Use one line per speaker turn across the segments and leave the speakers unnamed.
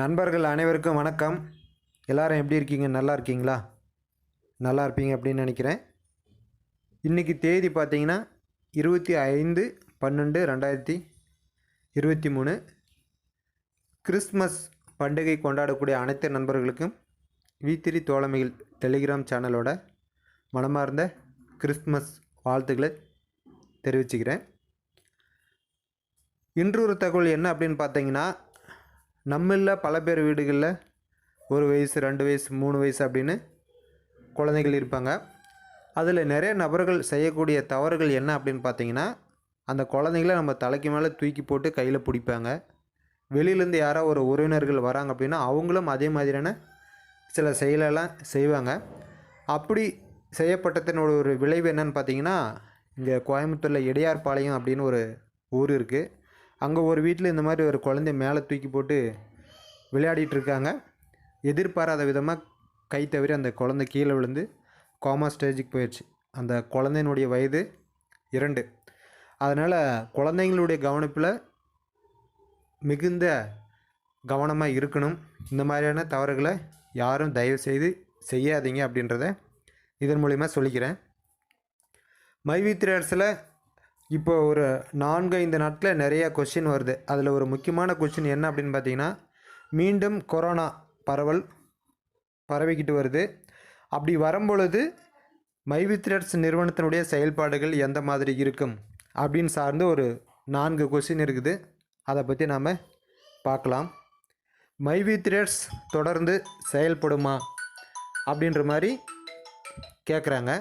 நண்பர்கள் அனைவருக்கும் வணக்கம் எல்லாரும் எப்படி இருக்கீங்க நல்லா இருக்கீங்களா நல்லா இருப்பீங்க அப்படின்னு நினைக்கிறேன் இன்றைக்கி தேதி பார்த்தீங்கன்னா இருபத்தி ஐந்து பன்னெண்டு ரெண்டாயிரத்தி இருபத்தி மூணு கிறிஸ்மஸ் பண்டிகை கொண்டாடக்கூடிய அனைத்து நண்பர்களுக்கும் வீத்திரி தோழமைகள் டெலிகிராம் சேனலோட மனமார்ந்த கிறிஸ்மஸ் வாழ்த்துக்களை தெரிவிச்சுக்கிறேன் இன்று ஒரு தகவல் என்ன அப்படின்னு பார்த்தீங்கன்னா நம்மளில் பல பேர் வீடுகளில் ஒரு வயசு ரெண்டு வயசு மூணு வயசு அப்படின்னு குழந்தைகள் இருப்பாங்க அதில் நிறைய நபர்கள் செய்யக்கூடிய தவறுகள் என்ன அப்படின்னு பார்த்தீங்கன்னா அந்த குழந்தைங்கள நம்ம தலைக்கு மேலே தூக்கி போட்டு கையில் பிடிப்பாங்க வெளியிலேருந்து யாரோ ஒரு உறவினர்கள் வராங்க அப்படின்னா அவங்களும் அதே மாதிரியான சில செயலெல்லாம் செய்வாங்க அப்படி செய்யப்பட்டதனோட ஒரு விளைவு என்னன்னு பார்த்தீங்கன்னா இங்கே கோயம்புத்தூரில் இடையார்பாளையம் அப்படின்னு ஒரு ஊர் இருக்குது அங்கே ஒரு வீட்டில் இந்த மாதிரி ஒரு குழந்தை மேலே தூக்கி போட்டு விளையாடிட்டு இருக்காங்க எதிர்பாராத விதமாக கை தவிர அந்த குழந்தை கீழே விழுந்து கோமா ஸ்டேஜுக்கு போயிடுச்சு அந்த குழந்தையினுடைய வயது இரண்டு அதனால் குழந்தைங்களுடைய கவனிப்பில் மிகுந்த கவனமாக இருக்கணும் இந்த மாதிரியான தவறுகளை யாரும் தயவு செய்து செய்யாதீங்க அப்படின்றத இதன் மூலிமா சொல்லிக்கிறேன் மைவி திரேட்ஸில் இப்போ ஒரு நான்கு ஐந்து நாட்டில் நிறைய கொஷின் வருது அதில் ஒரு முக்கியமான கொஷின் என்ன அப்படின்னு பார்த்தீங்கன்னா மீண்டும் கொரோனா பரவல் பரவிக்கிட்டு வருது அப்படி வரும்பொழுது மைவித்ரட்ஸ் நிறுவனத்தினுடைய செயல்பாடுகள் எந்த மாதிரி இருக்கும் அப்படின்னு சார்ந்து ஒரு நான்கு கொஷின் இருக்குது அதை பற்றி நாம் பார்க்கலாம் மைவித்ரட்ஸ் தொடர்ந்து செயல்படுமா அப்படின்ற மாதிரி கேட்குறாங்க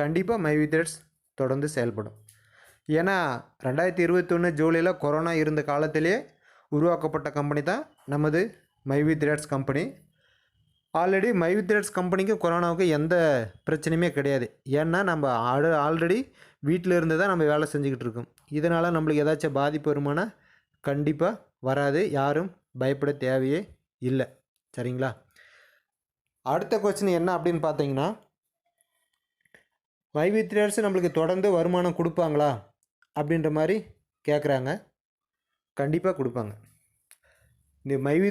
கண்டிப்பாக மைவித்ரட்ஸ் தொடர்ந்து செயல்படும் ஏன்னா ரெண்டாயிரத்தி இருபத்தொன்று ஜூலையில் கொரோனா இருந்த காலத்திலே உருவாக்கப்பட்ட கம்பெனி தான் நமது MyV3Ads company already MyV3Ads கம்பெனிக்கு கொரோனாவுக்கு எந்த பிரச்சனையுமே கிடையாது ஏன்னா நம்ம ஆடு ஆல்ரெடி வீட்டில் இருந்து தான் நம்ம வேலை செஞ்சுக்கிட்டு இருக்கோம் இதனால் நம்மளுக்கு ஏதாச்சும் பாதிப்பு வருமானா கண்டிப்பாக வராது யாரும் பயப்பட தேவையே இல்லை சரிங்களா அடுத்த கொஸ்டின் என்ன அப்படின்னு பார்த்தீங்கன்னா மைவி நம்மளுக்கு தொடர்ந்து வருமானம் கொடுப்பாங்களா அப்படின்ற மாதிரி கேட்குறாங்க கண்டிப்பாக கொடுப்பாங்க இந்த மைவி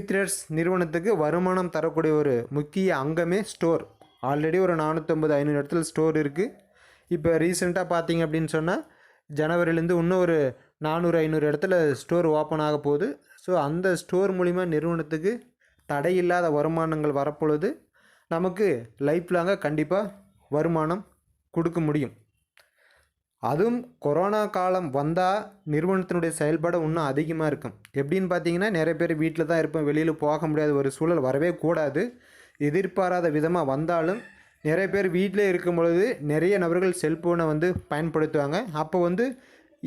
நிறுவனத்துக்கு வருமானம் தரக்கூடிய ஒரு முக்கிய அங்கமே ஸ்டோர் ஆல்ரெடி ஒரு நானூற்றம்பது ஐநூறு இடத்துல ஸ்டோர் இருக்குது இப்போ ரீசெண்டாக பார்த்தீங்க அப்படின்னு சொன்னால் ஜனவரிலேருந்து இன்னும் ஒரு நானூறு ஐநூறு இடத்துல ஸ்டோர் ஓப்பன் ஆக போகுது ஸோ அந்த ஸ்டோர் மூலிமா நிறுவனத்துக்கு தடை இல்லாத வருமானங்கள் வரப்பொழுது நமக்கு லைஃப் லாங்காக கண்டிப்பாக வருமானம் கொடுக்க முடியும் அதுவும் கொரோனா காலம் வந்தால் நிறுவனத்தினுடைய செயல்பாடு இன்னும் அதிகமாக இருக்கும் எப்படின்னு பார்த்தீங்கன்னா நிறைய பேர் வீட்டில் தான் இருப்போம் வெளியில் போக முடியாத ஒரு சூழல் வரவே கூடாது எதிர்பாராத விதமாக வந்தாலும் நிறைய பேர் வீட்டிலே இருக்கும் பொழுது நிறைய நபர்கள் செல்ஃபோனை வந்து பயன்படுத்துவாங்க அப்போ வந்து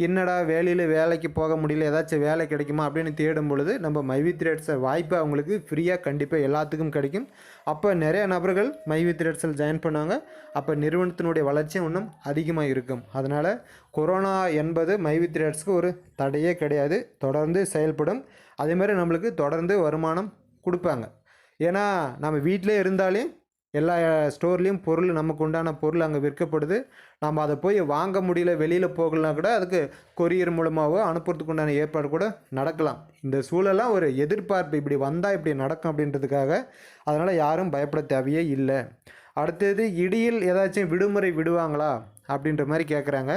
என்னடா வேலையில் வேலைக்கு போக முடியல ஏதாச்சும் வேலை கிடைக்குமா அப்படின்னு தேடும் பொழுது நம்ம மைவி த்ரேட்ஸை வாய்ப்பு அவங்களுக்கு ஃப்ரீயாக கண்டிப்பாக எல்லாத்துக்கும் கிடைக்கும் அப்போ நிறைய நபர்கள் மைவி த்ரேட்ஸில் ஜாயின் பண்ணுவாங்க அப்போ நிறுவனத்தினுடைய வளர்ச்சி இன்னும் அதிகமாக இருக்கும் அதனால் கொரோனா என்பது மைவி த்ரேட்ஸ்க்கு ஒரு தடையே கிடையாது தொடர்ந்து செயல்படும் அதேமாதிரி நம்மளுக்கு தொடர்ந்து வருமானம் கொடுப்பாங்க ஏன்னா நம்ம வீட்டிலே இருந்தாலே எல்லா ஸ்டோர்லேயும் பொருள் நமக்கு உண்டான பொருள் அங்கே விற்கப்படுது நம்ம அதை போய் வாங்க முடியல வெளியில் போகலாம் கூட அதுக்கு கொரியர் மூலமாகவோ அனுப்புறதுக்கு உண்டான ஏற்பாடு கூட நடக்கலாம் இந்த சூழலாம் ஒரு எதிர்பார்ப்பு இப்படி வந்தால் இப்படி நடக்கும் அப்படின்றதுக்காக அதனால் யாரும் பயப்பட தேவையே இல்லை அடுத்தது இடியில் ஏதாச்சும் விடுமுறை விடுவாங்களா அப்படின்ற மாதிரி கேட்குறாங்க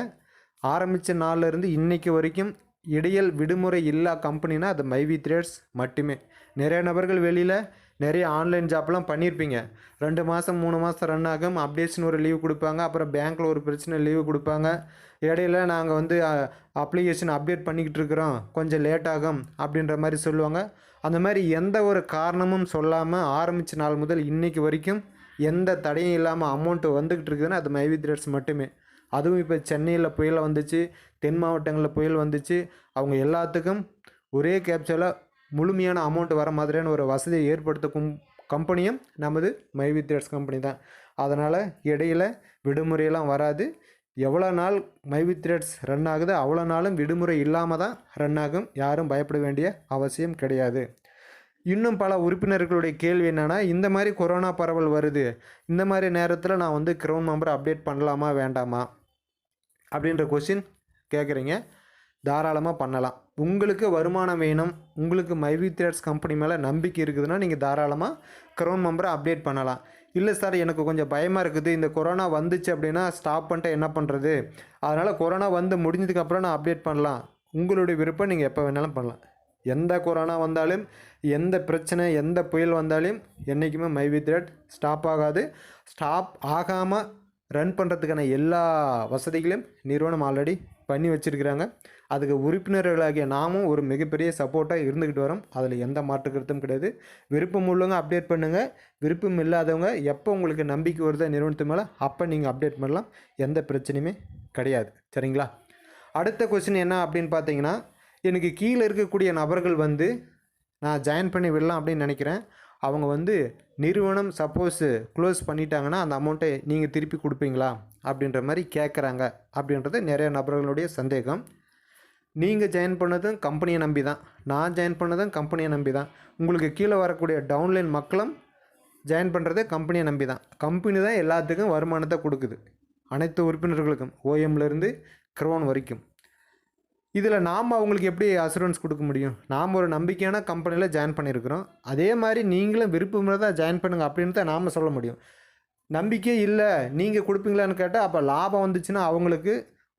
ஆரம்பித்த நாள்லேருந்து இன்றைக்கு வரைக்கும் இடையில் விடுமுறை இல்லா கம்பெனினா அது மைவி த்ரேட்ஸ் மட்டுமே நிறைய நபர்கள் வெளியில் நிறைய ஆன்லைன் ஜாப்லாம் பண்ணியிருப்பீங்க ரெண்டு மாதம் மூணு மாதம் ரன் ஆகும் அப்டேஷன் ஒரு லீவு கொடுப்பாங்க அப்புறம் பேங்க்கில் ஒரு பிரச்சனை லீவு கொடுப்பாங்க இடையில நாங்கள் வந்து அப்ளிகேஷன் அப்டேட் பண்ணிக்கிட்டு இருக்கிறோம் கொஞ்சம் லேட் ஆகும் அப்படின்ற மாதிரி சொல்லுவாங்க அந்த மாதிரி எந்த ஒரு காரணமும் சொல்லாமல் ஆரம்பித்த நாள் முதல் இன்றைக்கு வரைக்கும் எந்த தடையும் இல்லாமல் அமௌண்ட்டு வந்துக்கிட்டு இருக்குதுன்னா அது மைவி த்ரெட்ஸ் மட்டுமே அதுவும் இப்போ சென்னையில் புயல் வந்துச்சு தென் மாவட்டங்களில் புயல் வந்துச்சு அவங்க எல்லாத்துக்கும் ஒரே கேப்சலாக முழுமையான அமௌண்ட் வர மாதிரியான ஒரு வசதியை ஏற்படுத்தும் கம்பெனியும் நமது மை வித் கம்பெனி தான் அதனால் இடையில் விடுமுறையெல்லாம் வராது எவ்வளோ நாள் மை த்ரெட்ஸ் ரன் ஆகுது அவ்வளோ நாளும் விடுமுறை இல்லாமல் தான் ரன் ஆகும் யாரும் பயப்பட வேண்டிய அவசியம் கிடையாது இன்னும் பல உறுப்பினர்களுடைய கேள்வி என்னென்னா இந்த மாதிரி கொரோனா பரவல் வருது இந்த மாதிரி நேரத்தில் நான் வந்து க்ரௌண்ட் மெம்பரை அப்டேட் பண்ணலாமா வேண்டாமா அப்படின்ற கொஷின் கேட்குறீங்க தாராளமாக பண்ணலாம் உங்களுக்கு வருமானம் வேணும் உங்களுக்கு மைவி த்ரேட்ஸ் கம்பெனி மேலே நம்பிக்கை இருக்குதுன்னா நீங்கள் தாராளமாக க்ரௌன் மெம்பரை அப்டேட் பண்ணலாம் இல்லை சார் எனக்கு கொஞ்சம் பயமாக இருக்குது இந்த கொரோனா வந்துச்சு அப்படின்னா ஸ்டாப் பண்ணிட்டு என்ன பண்ணுறது அதனால் கொரோனா வந்து முடிஞ்சதுக்கப்புறம் நான் அப்டேட் பண்ணலாம் உங்களுடைய விருப்பம் நீங்கள் எப்போ வேணாலும் பண்ணலாம் எந்த கொரோனா வந்தாலும் எந்த பிரச்சனை எந்த புயல் வந்தாலும் என்றைக்குமே மைவி த்ரேட் ஸ்டாப் ஆகாது ஸ்டாப் ஆகாமல் ரன் பண்ணுறதுக்கான எல்லா வசதிகளையும் நிறுவனம் ஆல்ரெடி பண்ணி வச்சுருக்கிறாங்க அதுக்கு உறுப்பினர்களாகிய நாமும் ஒரு மிகப்பெரிய சப்போர்ட்டாக இருந்துக்கிட்டு வரோம் அதில் எந்த மாற்று கருத்தும் கிடையாது விருப்பம் உள்ளவங்க அப்டேட் பண்ணுங்கள் விருப்பம் இல்லாதவங்க எப்போ உங்களுக்கு நம்பிக்கை வருதோ நிறுவனத்து மேலே அப்போ நீங்கள் அப்டேட் பண்ணலாம் எந்த பிரச்சனையுமே கிடையாது சரிங்களா அடுத்த கொஸ்டின் என்ன அப்படின்னு பார்த்தீங்கன்னா எனக்கு கீழே இருக்கக்கூடிய நபர்கள் வந்து நான் ஜாயின் பண்ணி விடலாம் அப்படின்னு நினைக்கிறேன் அவங்க வந்து நிறுவனம் சப்போஸ் க்ளோஸ் பண்ணிட்டாங்கன்னா அந்த அமௌண்ட்டை நீங்கள் திருப்பி கொடுப்பீங்களா அப்படின்ற மாதிரி கேட்குறாங்க அப்படின்றது நிறைய நபர்களுடைய சந்தேகம் நீங்கள் ஜாயின் பண்ணதும் கம்பெனியை நம்பி தான் நான் ஜாயின் பண்ணதும் கம்பெனியை நம்பி தான் உங்களுக்கு கீழே வரக்கூடிய டவுன்லைன் மக்களும் ஜாயின் பண்ணுறதே கம்பெனியை நம்பி தான் கம்பெனி தான் எல்லாத்துக்கும் வருமானத்தை கொடுக்குது அனைத்து உறுப்பினர்களுக்கும் ஓஎம்லேருந்து க்ரோன் வரைக்கும் இதில் நாம் அவங்களுக்கு எப்படி அசூரன்ஸ் கொடுக்க முடியும் நாம் ஒரு நம்பிக்கையான கம்பெனியில் ஜாயின் பண்ணியிருக்கிறோம் அதே மாதிரி நீங்களும் விருப்பமாக தான் ஜாயின் பண்ணுங்கள் அப்படின்னு தான் நாம் சொல்ல முடியும் நம்பிக்கை இல்லை நீங்கள் கொடுப்பீங்களான்னு கேட்டால் அப்போ லாபம் வந்துச்சுன்னா அவங்களுக்கு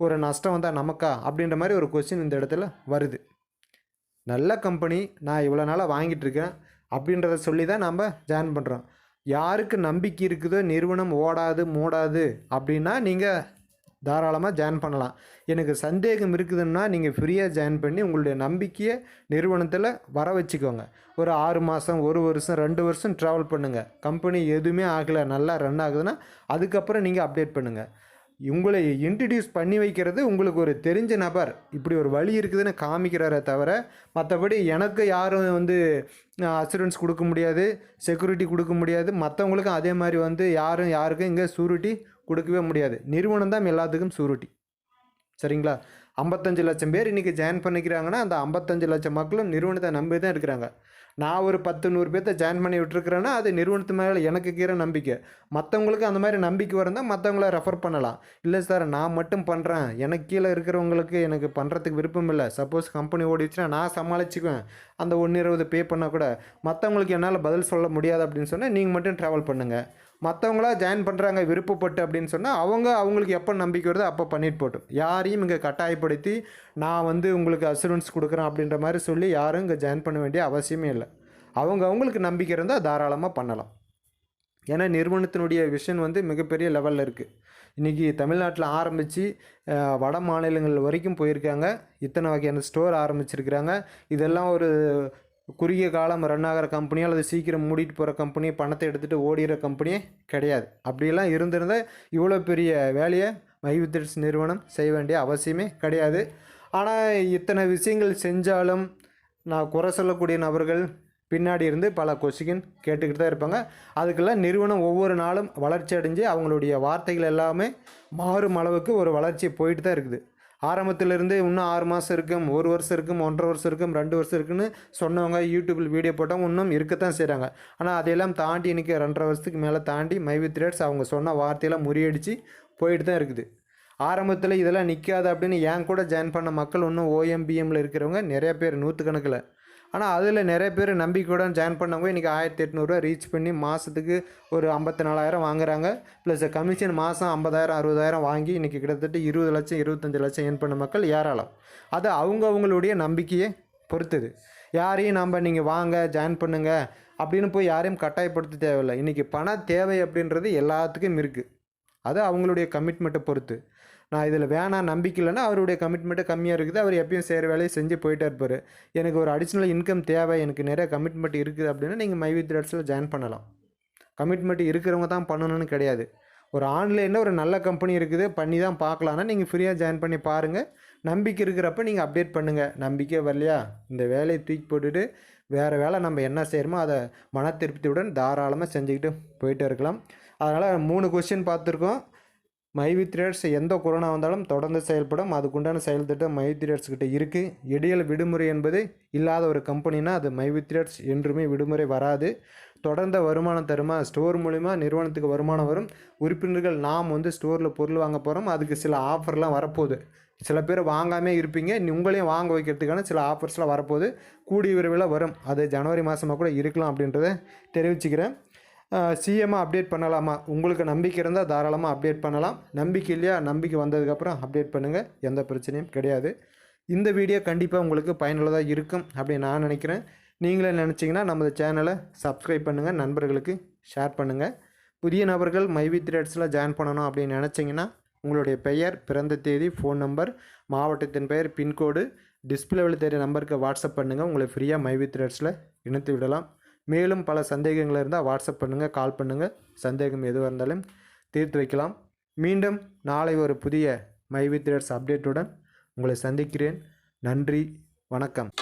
ஒரு நஷ்டம் வந்தால் நமக்கா அப்படின்ற மாதிரி ஒரு கொஸ்டின் இந்த இடத்துல வருது நல்ல கம்பெனி நான் இவ்வளோ நாளாக வாங்கிட்டுருக்கேன் அப்படின்றத சொல்லி தான் நம்ம ஜாயின் பண்ணுறோம் யாருக்கு நம்பிக்கை இருக்குதோ நிறுவனம் ஓடாது மூடாது அப்படின்னா நீங்கள் தாராளமாக ஜாயின் பண்ணலாம் எனக்கு சந்தேகம் இருக்குதுன்னா நீங்கள் ஃப்ரீயாக ஜாயின் பண்ணி உங்களுடைய நம்பிக்கையை நிறுவனத்தில் வர வச்சுக்கோங்க ஒரு ஆறு மாதம் ஒரு வருஷம் ரெண்டு வருஷம் ட்ராவல் பண்ணுங்கள் கம்பெனி எதுவுமே ஆகலை நல்லா ரன் ஆகுதுன்னா அதுக்கப்புறம் நீங்கள் அப்டேட் பண்ணுங்கள் உங்களை இன்ட்ரடியூஸ் பண்ணி வைக்கிறது உங்களுக்கு ஒரு தெரிஞ்ச நபர் இப்படி ஒரு வழி இருக்குதுன்னு காமிக்கிறாரே தவிர மற்றபடி எனக்கு யாரும் வந்து அசூரன்ஸ் கொடுக்க முடியாது செக்யூரிட்டி கொடுக்க முடியாது மற்றவங்களுக்கும் அதே மாதிரி வந்து யாரும் யாருக்கும் இங்கே சூரிட்டி கொடுக்கவே முடியாது நிறுவனம் தான் எல்லாத்துக்கும் சூரிட்டி சரிங்களா ஐம்பத்தஞ்சு லட்சம் பேர் இன்றைக்கி ஜாயின் பண்ணிக்கிறாங்கன்னா அந்த ஐம்பத்தஞ்சு லட்சம் மக்களும் நிறுவனத்தை நம்பி தான் இருக்கிறாங்க நான் ஒரு பத்து நூறு பேர்த்த ஜாயின் பண்ணி விட்டுருக்குறேன்னா அது நிறுவனத்து மேலே எனக்கு கீரை நம்பிக்கை மற்றவங்களுக்கு அந்த மாதிரி நம்பிக்கை வரந்தால் மற்றவங்கள ரெஃபர் பண்ணலாம் இல்லை சார் நான் மட்டும் பண்ணுறேன் எனக்கு கீழே இருக்கிறவங்களுக்கு எனக்கு பண்ணுறதுக்கு விருப்பம் இல்லை சப்போஸ் கம்பெனி ஓடிச்சுன்னா நான் சமாளிச்சுக்குவேன் அந்த ஒன்று இருபது பே பண்ணால் கூட மற்றவங்களுக்கு என்னால் பதில் சொல்ல முடியாது அப்படின்னு சொன்னால் நீங்கள் மட்டும் ட்ராவல் பண்ணுங்கள் மற்றவங்களா ஜாயின் பண்ணுறாங்க விருப்பப்பட்டு அப்படின்னு சொன்னால் அவங்க அவங்களுக்கு எப்போ நம்பிக்கை வருதோ அப்போ பண்ணிட்டு போட்டோம் யாரையும் இங்கே கட்டாயப்படுத்தி நான் வந்து உங்களுக்கு அசூரன்ஸ் கொடுக்குறேன் அப்படின்ற மாதிரி சொல்லி யாரும் இங்கே ஜாயின் பண்ண வேண்டிய அவசியமே இல்லை அவங்க அவங்களுக்கு நம்பிக்கை இருந்தால் தாராளமாக பண்ணலாம் ஏன்னா நிறுவனத்தினுடைய விஷன் வந்து மிகப்பெரிய லெவலில் இருக்குது இன்றைக்கி தமிழ்நாட்டில் ஆரம்பித்து வட மாநிலங்கள் வரைக்கும் போயிருக்காங்க இத்தனை வகையான ஸ்டோர் ஆரம்பிச்சிருக்கிறாங்க இதெல்லாம் ஒரு குறுகிய காலம் ரன் ஆகிற கம்பெனியோ அல்லது சீக்கிரம் மூடிட்டு போகிற கம்பெனியோ பணத்தை எடுத்துகிட்டு ஓடிகிற கம்பெனியே கிடையாது அப்படியெல்லாம் இருந்திருந்தால் இவ்வளோ பெரிய வேலையை மைவித்திரஸ் நிறுவனம் செய்ய வேண்டிய அவசியமே கிடையாது ஆனால் இத்தனை விஷயங்கள் செஞ்சாலும் நான் குறை சொல்லக்கூடிய நபர்கள் பின்னாடி இருந்து பல கொஸ்டின் கேட்டுக்கிட்டு தான் இருப்பாங்க அதுக்கெல்லாம் நிறுவனம் ஒவ்வொரு நாளும் வளர்ச்சி அடைஞ்சு அவங்களுடைய வார்த்தைகள் எல்லாமே மாறும் அளவுக்கு ஒரு வளர்ச்சி போயிட்டு தான் இருக்குது ஆரம்பத்திலிருந்து இன்னும் ஆறு மாதம் இருக்கும் ஒரு வருஷம் இருக்கும் ஒன்றரை வருஷம் இருக்கும் ரெண்டு வருஷம் இருக்குன்னு சொன்னவங்க யூடியூப்பில் வீடியோ போட்டவங்க இன்னும் இருக்கத்தான் செய்கிறாங்க ஆனால் அதையெல்லாம் தாண்டி இன்றைக்கி ரெண்டரை வருஷத்துக்கு மேலே தாண்டி மைவி த்ரேட்ஸ் அவங்க சொன்ன வார்த்தையெல்லாம் முறியடித்து போயிட்டு தான் இருக்குது ஆரம்பத்தில் இதெல்லாம் நிற்காது அப்படின்னு ஏன் கூட ஜாயின் பண்ண மக்கள் இன்னும் ஓஎம்பிஎம்மில் இருக்கிறவங்க நிறைய பேர் நூற்றுக்கணக்கில் ஆனால் அதில் நிறைய பேர் நம்பிக்கையுடன் ஜாயின் பண்ணவங்க இன்றைக்கி ஆயிரத்தி எட்நூறுரூவா ரீச் பண்ணி மாதத்துக்கு ஒரு ஐம்பத்தி நாலாயிரம் வாங்குறாங்க ப்ளஸ் கமிஷன் மாதம் ஐம்பதாயிரம் அறுபதாயிரம் வாங்கி இன்றைக்கி கிட்டத்தட்ட இருபது லட்சம் இருபத்தஞ்சி லட்சம் ஏன் பண்ண மக்கள் ஏராளம் அது அவங்கவுங்களுடைய நம்பிக்கையை பொறுத்தது யாரையும் நம்ம நீங்கள் வாங்க ஜாயின் பண்ணுங்கள் அப்படின்னு போய் யாரையும் கட்டாயப்படுத்த தேவையில்லை இன்றைக்கி பண தேவை அப்படின்றது எல்லாத்துக்கும் இருக்குது அது அவங்களுடைய கமிட்மெண்ட்டை பொறுத்து நான் இதில் வேணாம் இல்லைனா அவருடைய கமிட்மெண்ட்டு கம்மியாக இருக்குது அவர் எப்பயும் செய்கிற வேலையை செஞ்சு போயிட்டே இருப்பார் எனக்கு ஒரு அடிஷ்னல் இன்கம் தேவை எனக்கு நிறைய கமிட்மெண்ட் இருக்குது அப்படின்னா நீங்கள் மை வித் ரெட்ஸில் ஜாயின் பண்ணலாம் கமிட்மெண்ட் இருக்கிறவங்க தான் பண்ணணும்னு கிடையாது ஒரு ஆன்லைனில் ஒரு நல்ல கம்பெனி இருக்குது பண்ணி தான் பார்க்கலான்னா நீங்கள் ஃப்ரீயாக ஜாயின் பண்ணி பாருங்கள் நம்பிக்கை இருக்கிறப்ப நீங்கள் அப்டேட் பண்ணுங்கள் நம்பிக்கை வரலையா இந்த வேலையை தூக்கி போட்டுட்டு வேறு வேலை நம்ம என்ன செய்கிறோமோ அதை மன திருப்தியுடன் தாராளமாக செஞ்சுக்கிட்டு போயிட்டே இருக்கலாம் அதனால் மூணு கொஸ்டின் பார்த்துருக்கோம் மைவி எந்த கொரோனா வந்தாலும் தொடர்ந்து செயல்படும் அதுக்குண்டான செயல்திட்டம் திட்டம் கிட்ட இருக்குது இடையில விடுமுறை என்பது இல்லாத ஒரு கம்பெனினா அது மைவி என்றுமே விடுமுறை வராது தொடர்ந்த வருமானம் தருமா ஸ்டோர் மூலிமா நிறுவனத்துக்கு வருமானம் வரும் உறுப்பினர்கள் நாம் வந்து ஸ்டோரில் பொருள் வாங்க போகிறோம் அதுக்கு சில ஆஃபர்லாம் வரப்போகுது சில பேர் வாங்காமே இருப்பீங்க உங்களையும் வாங்க வைக்கிறதுக்கான சில ஆஃபர்ஸ்லாம் வரப்போகுது கூடிய விரைவில் வரும் அது ஜனவரி மாதமாக கூட இருக்கலாம் அப்படின்றத தெரிவிச்சுக்கிறேன் சிஎம்மாக அப்டேட் பண்ணலாமா உங்களுக்கு நம்பிக்கை இருந்தால் தாராளமாக அப்டேட் பண்ணலாம் நம்பிக்கை இல்லையா நம்பிக்கை வந்ததுக்கப்புறம் அப்டேட் பண்ணுங்கள் எந்த பிரச்சனையும் கிடையாது இந்த வீடியோ கண்டிப்பாக உங்களுக்கு பயனுள்ளதாக இருக்கும் அப்படின்னு நான் நினைக்கிறேன் நீங்களே நினச்சிங்கன்னா நமது சேனலை சப்ஸ்கிரைப் பண்ணுங்கள் நண்பர்களுக்கு ஷேர் பண்ணுங்கள் புதிய நபர்கள் மைவி த்ரேட்ஸில் ஜாயின் பண்ணணும் அப்படின்னு நினச்சிங்கன்னா உங்களுடைய பெயர் பிறந்த தேதி ஃபோன் நம்பர் மாவட்டத்தின் பெயர் பின்கோடு டிஸ்பிளேவில் தெரிய நம்பருக்கு வாட்ஸ்அப் பண்ணுங்கள் உங்களை ஃப்ரீயாக மைவி த்ரேட்ஸில் இணைத்து விடலாம் மேலும் பல சந்தேகங்கள் இருந்தால் வாட்ஸ்அப் பண்ணுங்கள் கால் பண்ணுங்கள் சந்தேகம் எதுவாக இருந்தாலும் தீர்த்து வைக்கலாம் மீண்டும் நாளை ஒரு புதிய மை வித் அப்டேட்டுடன் உங்களை சந்திக்கிறேன் நன்றி வணக்கம்